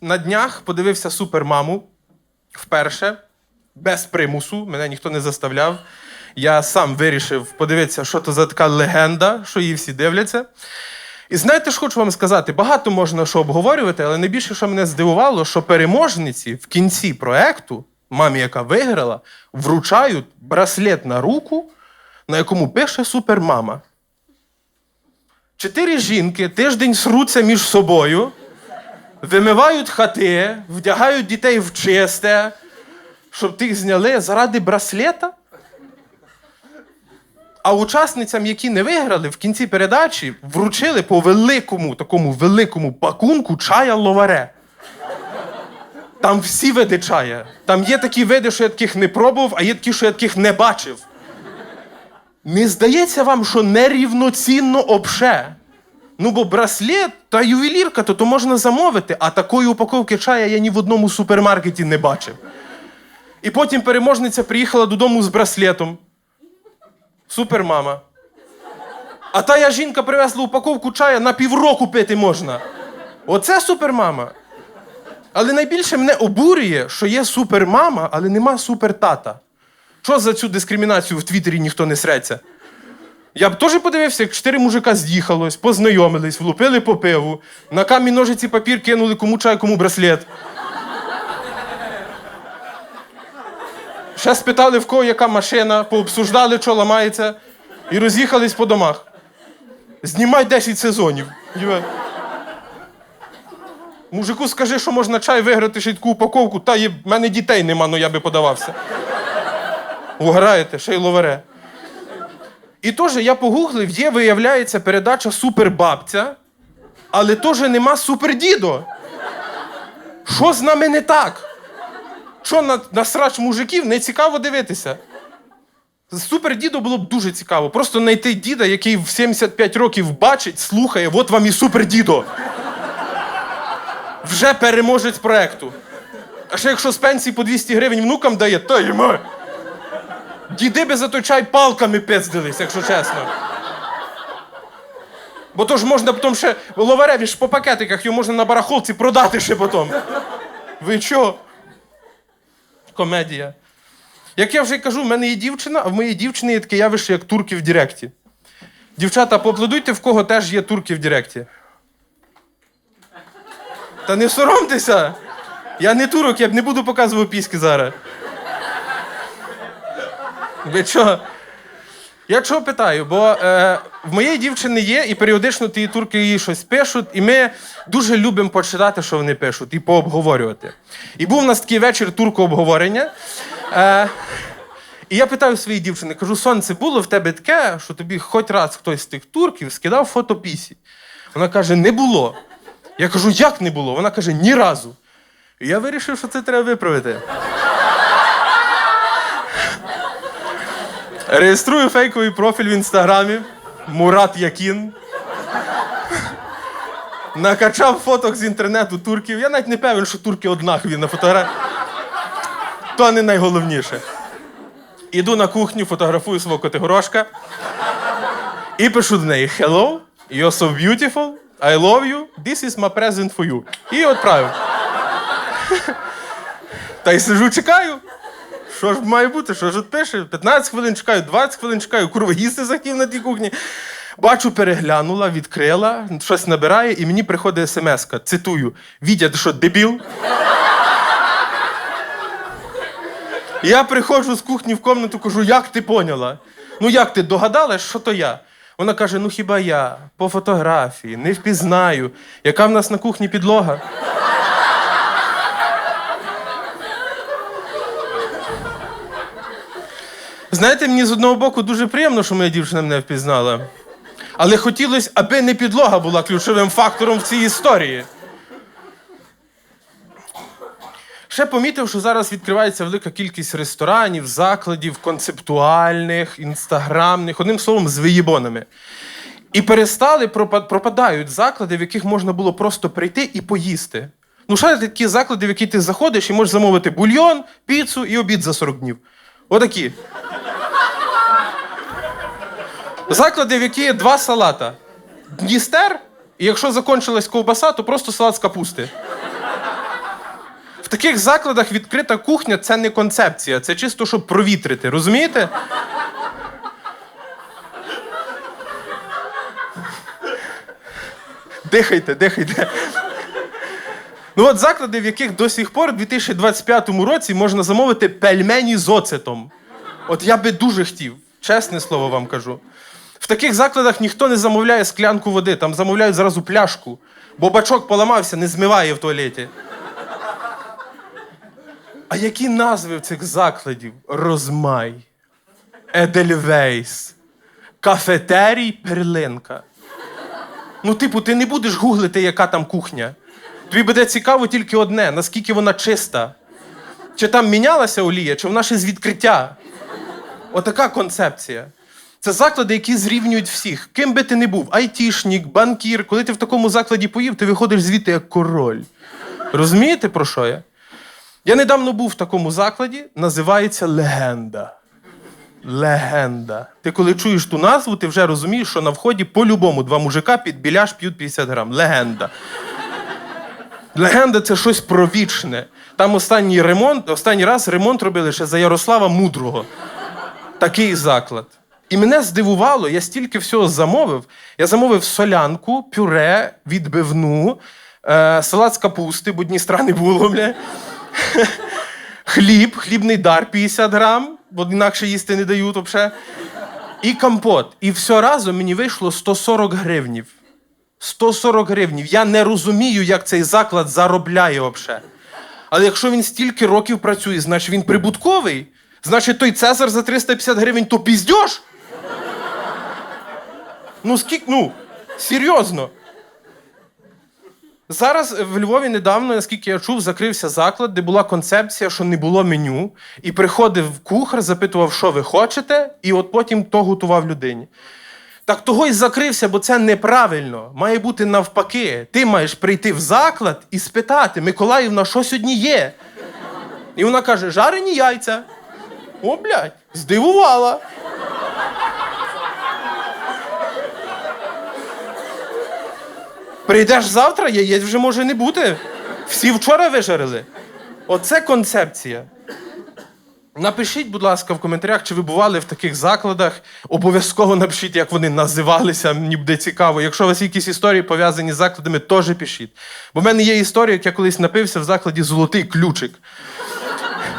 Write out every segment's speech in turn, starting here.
на днях подивився супермаму вперше, без примусу, мене ніхто не заставляв. Я сам вирішив подивитися, що то за така легенда, що її всі дивляться. І знаєте, що хочу вам сказати, багато можна що обговорювати, але найбільше, що мене здивувало, що переможниці в кінці проекту, мамі, яка виграла, вручають браслет на руку, на якому пише супермама. Чотири жінки тиждень сруться між собою, вимивають хати, вдягають дітей в чисте, щоб тих зняли заради браслета. А учасницям, які не виграли, в кінці передачі вручили по великому, такому великому пакунку чая ловаре. Там всі види чая. Там є такі види, що я таких не пробував, а є такі, що я таких не бачив. Не здається вам, що нерівноцінно обше. Ну, бо браслет та ювелірка, то, то можна замовити, а такої упаковки чая я ні в одному супермаркеті не бачив. І потім переможниця приїхала додому з браслетом. Супермама. А та я жінка привезла упаковку чая на півроку пити можна. Оце супермама. Але найбільше мене обурює, що є супермама, але нема супертата. Що за цю дискримінацію в Твіттері ніхто не среться? Я б теж подивився, як чотири мужика з'їхалось, познайомились, влупили по пиву, на камінь ножиці папір кинули кому чай, кому браслет. Ще спитали, в кого яка машина, пообсуждали, що ламається, і роз'їхались по домах. Знімай 10 сезонів. Мужику скажи, що можна чай виграти таку упаковку, та є, в мене дітей нема, ну я би подавався. Уграєте, ще й ловере. І теж я погуглив, є, виявляється, передача Супербабця, але теж нема супердідо. Що з нами не так? Що на, на срач мужиків не цікаво дивитися? З супердідо було б дуже цікаво. Просто знайти діда, який в 75 років бачить, слухає, от вам і супердідо. Вже переможець проекту. А ще якщо з пенсії по 200 гривень внукам дає, то йому. Діди би за той чай палками пиздились, якщо чесно. Бо то ж можна потім ще ловареві ж по пакетиках, його можна на барахолці продати ще потім. Ви чого? Комедія. Як я вже кажу, в мене є дівчина, а в моїй дівчини є таке явище, як турки в Директі. Дівчата, поаплодуйте, в кого теж є турки в Директі. Та не соромтеся! Я не турок, я б не буду показувати піски зараз. Ви чого? Я чого питаю? Бо е, в моєї дівчини є, і періодично ті турки їй щось пишуть, і ми дуже любимо почитати, що вони пишуть, і пообговорювати. І був у нас такий вечір турко-обговорення. Е, і я питаю своїй дівчини, кажу: сонце, було в тебе таке, що тобі хоч раз хтось з тих турків скидав фото пісі? Вона каже, не було. Я кажу, як не було? Вона каже, ні разу. І я вирішив, що це треба виправити. Реєструю фейковий профіль в інстаграмі Мурат Якін. Накачав фоток з інтернету турків. Я навіть не певен, що турки однакові на фотографії. То не найголовніше. Іду на кухню, фотографую свого котигорошка і пишу до неї: Hello, you're so beautiful, I love you, this is my present for you. І відправив. Та й сижу, чекаю. Що ж має бути? Що ж пише? 15 хвилин чекаю, 20 хвилин чекаю, курва, їсти захотів на тій кухні. Бачу, переглянула, відкрила, щось набирає, і мені приходить смс-ка. Цитую: Вітя, ти що, дебіл? Я приходжу з кухні в комнату, кажу, як ти поняла? Ну як ти догадалась, що то я? Вона каже: ну хіба я по фотографії не впізнаю, яка в нас на кухні підлога. Знаєте, мені з одного боку дуже приємно, що моя дівчина мене впізнала. Але хотілося, аби не підлога була ключовим фактором в цій історії. Ще помітив, що зараз відкривається велика кількість ресторанів, закладів, концептуальних, інстаграмних, одним словом, з виїбонами. І перестали пропадають заклади, в яких можна було просто прийти і поїсти. Ну, що такі заклади, в які ти заходиш і можеш замовити бульйон, піцу і обід за 40 днів. Отакі. Заклади, в які є два салата. Дністер, і якщо закончилась ковбаса, то просто салат з капусти. В таких закладах відкрита кухня це не концепція, це чисто, щоб провітрити, розумієте? Дихайте, дихайте. Ну от заклади, в яких до сих пор у 2025 році можна замовити пельмені з оцетом. От я би дуже хотів, чесне слово вам кажу. В таких закладах ніхто не замовляє склянку води, там замовляють зразу пляшку, бо бачок поламався, не змиває в туалеті. А які назви в цих закладів? Розмай, Едельвейс, Кафетерій Перлинка. Ну, типу, ти не будеш гуглити, яка там кухня. Тобі буде цікаво тільки одне, наскільки вона чиста. Чи там мінялася олія, чи вона ще з відкриття. Отака концепція. Це заклади, які зрівнюють всіх. Ким би ти не був, айтішник, банкір. Коли ти в такому закладі поїв, ти виходиш звідти як король. Розумієте, про що я? Я недавно був в такому закладі, називається Легенда. Легенда. Ти коли чуєш ту назву, ти вже розумієш, що на вході по-любому два мужика під біляш п'ють 50 грам. Легенда. Легенда це щось провічне. Там останній ремонт, останній раз ремонт робили ще за Ярослава Мудрого. Такий заклад. І мене здивувало, я стільки всього замовив. Я замовив солянку, пюре, відбивну, е, салат з капусти, бо Дністра не було, бля. Хліб, хлібний дар 50 грам, бо інакше їсти не дають взагалі. І компот. І все разом мені вийшло 140 гривнів. 140 гривнів. Я не розумію, як цей заклад заробляє взагалі. Але якщо він стільки років працює, значить він прибутковий. Значить, той Цезар за 350 гривень то піздьош? Ну, скільки, ну, серйозно. Зараз в Львові недавно, наскільки я чув, закрився заклад, де була концепція, що не було меню. І приходив кухар, запитував, що ви хочете, і от потім то готував людині. Так того й закрився, бо це неправильно. Має бути навпаки. Ти маєш прийти в заклад і спитати, Миколаївна, що сьогодні є? І вона каже: жарені яйця. О, блядь, здивувала. Прийдеш завтра, яєць вже може не бути. Всі вчора вижарили. Оце концепція. Напишіть, будь ласка, в коментарях, чи ви бували в таких закладах. Обов'язково напишіть, як вони називалися. Мені буде цікаво. Якщо у вас якісь історії пов'язані з закладами, теж пишіть. Бо в мене є історія, як я колись напився в закладі Золотий ключик.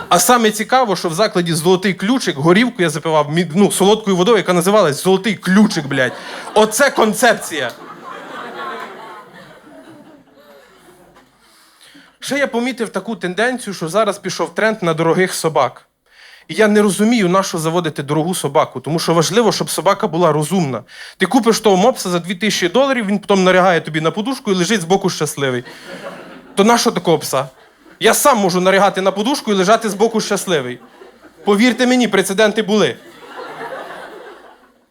А саме цікаво, що в закладі Золотий ключик горівку я запивав ну, солодкою водою, яка називалась Золотий ключик, блядь. Оце концепція. Ще я помітив таку тенденцію, що зараз пішов тренд на дорогих собак. І я не розумію, на що заводити дорогу собаку, тому що важливо, щоб собака була розумна. Ти купиш того мопса за 2000 доларів, він потім нарягає тобі на подушку і лежить збоку щасливий. То на що такого пса? Я сам можу нарягати на подушку і лежати збоку щасливий. Повірте мені, прецеденти були.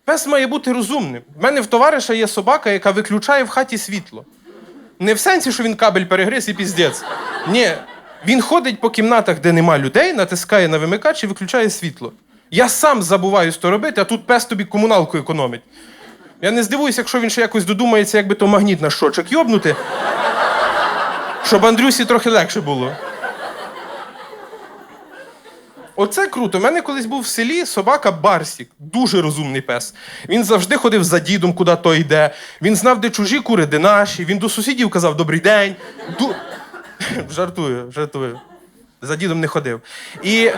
Пес має бути розумним. У мене в товариша є собака, яка виключає в хаті світло. Не в сенсі, що він кабель перегриз і піздець. Ні, він ходить по кімнатах, де нема людей, натискає на вимикач і виключає світло. Я сам забуваю то робити, а тут пес тобі комуналку економить. Я не здивуюся, якщо він ще якось додумається, якби то магніт на щочок йобнути, щоб Андрюсі трохи легше було. Оце круто. У мене колись був в селі собака Барсік, дуже розумний пес. Він завжди ходив за дідом, куди то йде. Він знав, де чужі кури, де наші. Він до сусідів казав добрий день. Ду... Жартую, жартую. За дідом не ходив. І...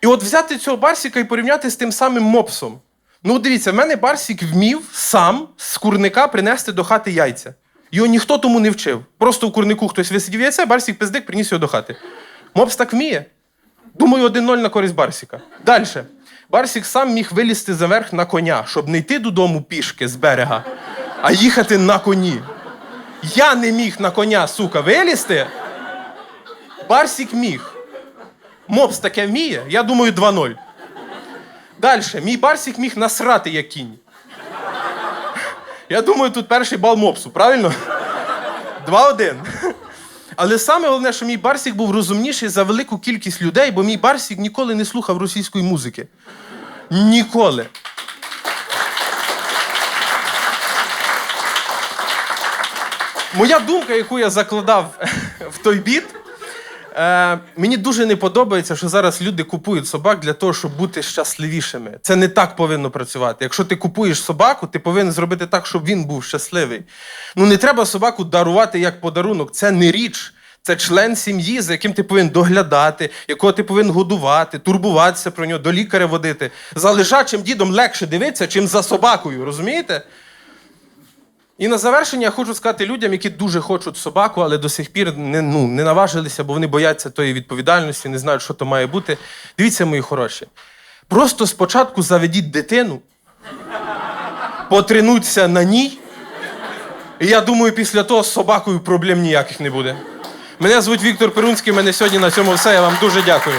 і от взяти цього Барсіка і порівняти з тим самим мопсом. Ну, дивіться, в мене Барсік вмів сам з курника принести до хати яйця. Його ніхто тому не вчив. Просто в курнику хтось висидів яйце, Барсік пиздик приніс його до хати. Мопс так вміє. Думаю, 1-0 на користь Барсіка. Далі. Барсік сам міг вилізти заверх на коня, щоб не йти додому пішки з берега, а їхати на коні. Я не міг на коня, сука, вилізти. Барсік міг. Мопс таке вміє, я думаю, 2-0. Далі. Мій Барсік міг насрати як кінь. Я думаю, тут перший бал мопсу, правильно? 2-1. Але саме головне, що мій Барсік був розумніший за велику кількість людей, бо мій Барсік ніколи не слухав російської музики. Ніколи. Моя думка, яку я закладав в той біт, Е, мені дуже не подобається, що зараз люди купують собак для того, щоб бути щасливішими. Це не так повинно працювати. Якщо ти купуєш собаку, ти повинен зробити так, щоб він був щасливий. Ну не треба собаку дарувати як подарунок. Це не річ. Це член сім'ї, за яким ти повинен доглядати, якого ти повинен годувати, турбуватися про нього, до лікаря водити. За лежачим дідом легше дивитися, чим за собакою, розумієте? І на завершення я хочу сказати людям, які дуже хочуть собаку, але до сих пір не, ну, не наважилися, бо вони бояться тої відповідальності, не знають, що то має бути. Дивіться, мої хороші. Просто спочатку заведіть дитину, потренуться на ній. І я думаю, після того з собакою проблем ніяких не буде. Мене звуть Віктор Перунський, мене сьогодні на цьому все. Я вам дуже дякую.